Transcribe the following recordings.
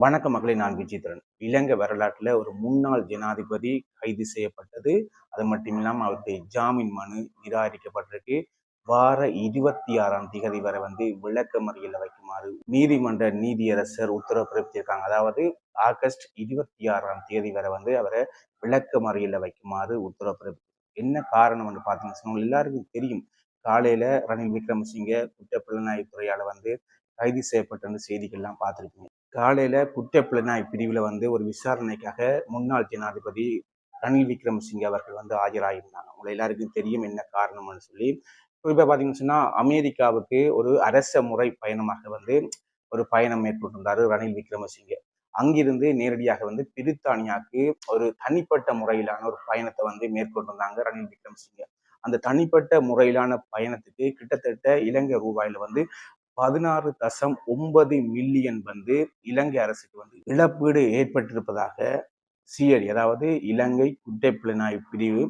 வணக்க மக்களை நான் விஜித்ரன் இலங்கை வரலாற்றில் ஒரு முன்னாள் ஜனாதிபதி கைது செய்யப்பட்டது. அது மட்டும் இல்லாமல் அவருக்கு ஜாமீன் மனு நிராகரிக்கப்பட்டிருக்கு. வார இருபத்தி ஆறாம் திகதி வரை வந்து விளக்க மறியல வைக்குமாறு நீதிமன்ற நீதியரசர் உத்தரவு பிறப்பித்திருக்காங்க. அதாவது ஆகஸ்ட் இருபத்தி ஆறாம் தேதி வரை வந்து அவரை விளக்க மறியல வைக்குமாறு உத்தரவு பிறப்பி என்ன காரணம் என்று பார்த்தீங்கன்னா எல்லாருக்கும் தெரியும். காலையில ரணில் விக்ரமசிங்க குற்றப்புலனாய்வு துறையால வந்து கைது செய்யப்பட்ட செய்திகள்லாம் பார்த்துருக்கீங்க காலையில குற்றப்புலனாய் பிரிவில் வந்து ஒரு விசாரணைக்காக முன்னாள் ஜனாதிபதி ரணில் விக்ரமசிங்கே அவர்கள் வந்து ஆஜராகியிருந்தாங்க. உங்களை எல்லாருக்கும் தெரியும் என்ன காரணம்னு சொல்லி. குறிப்பாக பார்த்தீங்கன்னு சொன்னால் அமெரிக்காவுக்கு ஒரு அரச முறை பயணமாக வந்து ஒரு பயணம் மேற்கொண்டிருந்தார் ரணில் விக்ரமசிங்கே. அங்கிருந்து நேரடியாக வந்து பிரித்தானியாவுக்கு ஒரு தனிப்பட்ட முறையிலான ஒரு பயணத்தை வந்து மேற்கொண்டிருந்தாங்க ரணில் விக்ரமசிங்கே. அந்த தனிப்பட்ட முறையிலான பயணத்துக்கு கிட்டத்தட்ட இலங்கை ரூபாயில வந்து பதினாறு தசம் ஒன்பது மில்லியன் வந்து இலங்கை அரசுக்கு வந்து இழப்பீடு ஏற்பட்டிருப்பதாக சிஐடி அதாவது இலங்கை குற்றப்புலனாய்வு பிரிவு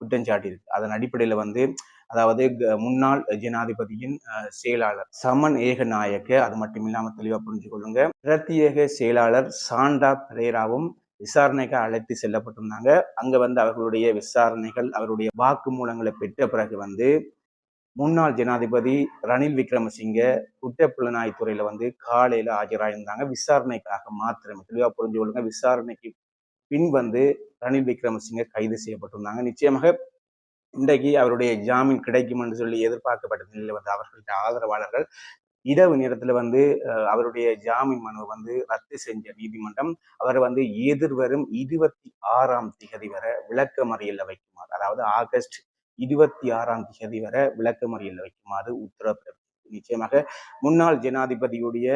குற்றஞ்சாட்டியிருக்கு அதன் அடிப்படையில் வந்து அதாவது முன்னாள் ஜனாதிபதியின் செயலாளர் சமன் ஏகநாயக்க அது மட்டும் இல்லாமல் தெளிவாக புரிஞ்சு கொள்ளுங்க பிரத்யேக செயலாளர் சாண்டா பிரேராவும் விசாரணைக்கு அழைத்து செல்லப்பட்டிருந்தாங்க. அங்க வந்து அவர்களுடைய விசாரணைகள் அவருடைய வாக்குமூலங்களை பெற்ற பிறகு வந்து முன்னாள் ஜனாதிபதி ரணில் விக்ரமசிங்க குற்றப்புலனாய்வு துறையில் வந்து காலையில ஆஜராயிருந்தாங்க. விசாரணைக்காக மாத்திரமே தெளிவா புரிஞ்சு கொள்ளுங்க. விசாரணைக்கு பின் வந்து ரணில் விக்ரமசிங்க கைது செய்யப்பட்டிருந்தாங்க. நிச்சயமாக இன்றைக்கு அவருடைய ஜாமீன் கிடைக்கும் என்று சொல்லி எதிர்பார்க்கப்பட்ட நிலையில் வந்து அவர்களுடைய ஆதரவாளர்கள் இரவு நேரத்தில் வந்து அவருடைய ஜாமீன் மனுவை வந்து ரத்து செஞ்ச நீதிமன்றம் அவர் வந்து எதிர்வரும் இருபத்தி ஆறாம் திகதி வரை விளக்க மறியலில் வைக்குமாறு. அதாவது ஆகஸ்ட் இருபத்தி ஆறாம் தேதி வரை விளக்கமறியல் வைக்குமாறு உத்தரவு நிச்சயமாக முன்னாள் ஜனாதிபதியுடைய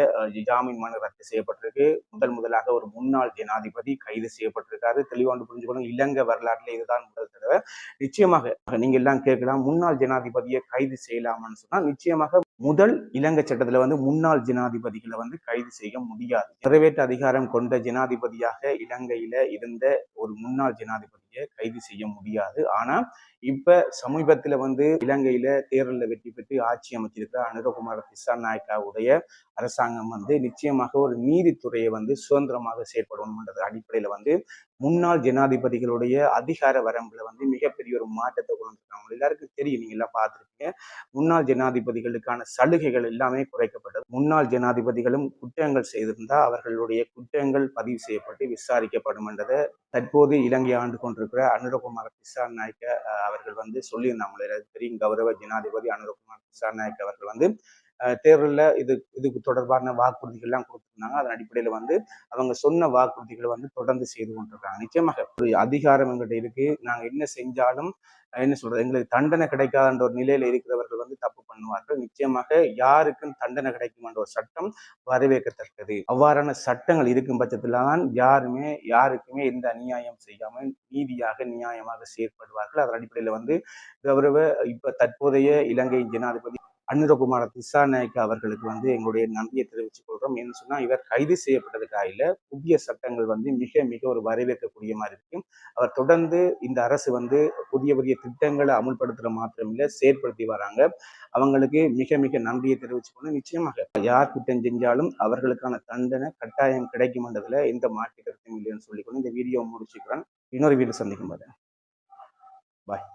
ஜாமீன் மனு ரத்து செய்யப்பட்டிருக்கு. முதல் முதலாக ஒரு முன்னாள் ஜனாதிபதி கைது செய்யப்பட்டிருக்காரு. தெளிவாண்டு புரிஞ்சுக்கணும். இலங்கை வரலாற்றில் இதுதான் முதல் தடவை. நிச்சயமாக நீங்க எல்லாம் கேட்கலாம் முன்னாள் ஜனாதிபதியை கைது செய்யலாமான்னு சொன்னா நிச்சயமாக முதல் இலங்கை சட்டத்துல வந்து முன்னாள் ஜனாதிபதிகளை வந்து கைது செய்ய முடியாது. நிறைவேற்று அதிகாரம் கொண்ட ஜனாதிபதியாக இலங்கையில இருந்த ஒரு முன்னாள் ஜனாதிபதி கைது செய்ய முடியாது. ஆனா இப்ப சமீபத்துல வந்து இலங்கையில தேர்தலில் வெற்றி பெற்று ஆட்சி அமைச்சிருக்கிற அனுரகுமார திசா நாயக்காவுடைய அரசாங்கம் வந்து நிச்சயமாக ஒரு நீதித்துறையை வந்து சுதந்திரமாக செயற்படணும்ன்றது அடிப்படையில வந்து முன்னாள் ஜனாதிபதிகளுடைய அதிகார வரம்புல வந்து மிகப்பெரிய ஒரு மாற்றத்தை கொண்டு வந்திருக்காங்க. எல்லாருக்கும் தெரியும் நீங்க எல்லாம் பார்த்துருக்கீங்க முன்னாள் ஜனாதிபதிகளுக்கான சலுகைகள் எல்லாமே குறைக்கப்பட்டது. முன்னாள் ஜனாதிபதிகளும் குற்றங்கள் செய்திருந்தா அவர்களுடைய குற்றங்கள் பதிவு செய்யப்பட்டு விசாரிக்கப்படும் என்றதை தற்போது இலங்கை ஆண்டு கொண்டிருக்கிற அனுரகுமார் கிசான் நாயக்க அவர்கள் வந்து சொல்லியிருந்தாங்க. தெரியும் கௌரவ ஜனாதிபதி அனுரகுமார் கிசான் நாயக் அவர்கள் வந்து தேர்தலில் இது இதுக்கு தொடர்பான வாக்குறுதிகள்லாம் கொடுத்துருந்தாங்க. அதன் அடிப்படையில் வந்து அவங்க சொன்ன வாக்குறுதிகளை வந்து தொடர்ந்து செய்து கொண்டிருக்காங்க. நிச்சயமாக ஒரு அதிகாரம் எங்கள்கிட்ட இருக்கு. நாங்கள் என்ன செஞ்சாலும் என்ன சொல்றது எங்களுக்கு தண்டனை கிடைக்காத ஒரு நிலையில இருக்கிறவர்கள் வந்து தப்பு பண்ணுவார்கள். நிச்சயமாக யாருக்கும் தண்டனை கிடைக்கும் என்ற ஒரு சட்டம் வரவேற்கத்தக்கது. அவ்வாறான சட்டங்கள் இருக்கும் பட்சத்தில் தான் யாருமே யாருக்குமே எந்த அநியாயம் செய்யாமல் நீதியாக நியாயமாக செயற்படுவார்கள். அதன் அடிப்படையில் வந்து கௌரவ இப்ப தற்போதைய இலங்கை ஜனாதிபதி அனுரகுமார திசாநாயக் அவர்களுக்கு வந்து எங்களுடைய நன்றியை தெரிவித்துக் கொள்கிறோம் ஏன்னு சொன்னால் இவர் கைது செய்யப்பட்டதுக்காக புதிய சட்டங்கள் வந்து மிக மிக ஒரு வரவேற்கக்கூடிய மாதிரி இருக்கும். அவர் தொடர்ந்து இந்த அரசு வந்து புதிய புதிய திட்டங்களை அமுல்படுத்துகிற மாத்திரமில்லை செயற்படுத்தி வராங்க. அவங்களுக்கு மிக மிக நன்றியை தெரிவிச்சுக்கணும் நிச்சயமாக யார் குற்றம் செஞ்சாலும் அவர்களுக்கான தண்டனை கட்டாயம் கிடைக்கும் என்றதில் எந்த மாற்று கருத்தும் இல்லைன்னு சொல்லிக்கொண்டு இந்த வீடியோ முடிச்சுக்கிறேன். இன்னொரு வீடு சந்திக்கும் போது. பாய்